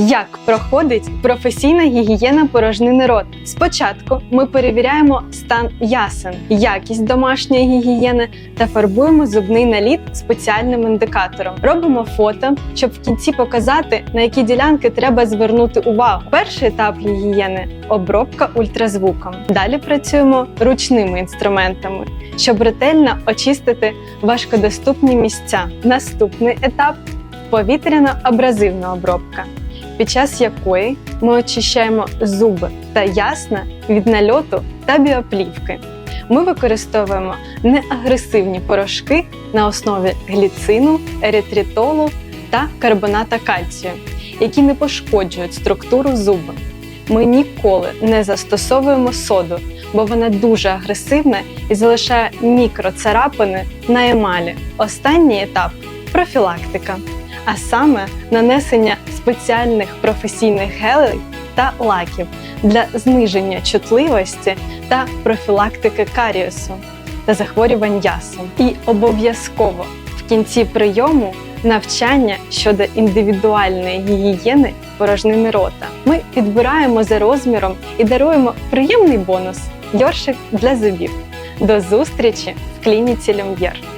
Як проходить професійна гігієна порожнини рот? Спочатку ми перевіряємо стан ясен, якість домашньої гігієни та фарбуємо зубний наліт спеціальним індикатором. Робимо фото, щоб в кінці показати, на які ділянки треба звернути увагу. Перший етап гігієни обробка ультразвуком. Далі працюємо ручними інструментами, щоб ретельно очистити важкодоступні місця. Наступний етап повітряно-абразивна обробка, під час якої ми очищаємо зуби та ясна від нальоту та біоплівки. Ми використовуємо неагресивні порошки на основі гліцину, еритритолу та карбоната кальцію, які не пошкоджують структуру зуба. Ми ніколи не застосовуємо соду, бо вона дуже агресивна і залишає мікроцарапини на емалі. Останній етап профілактика, а саме нанесення спеціальних професійних гелей та лаків для зниження чутливості та профілактики каріусу та захворювань ясен. І обов'язково в кінці прийому навчання щодо індивідуальної гігієни порожнини рота. Ми підбираємо за розміром і даруємо приємний бонус йоршик для зубів. До зустрічі в клініці Люм'єр.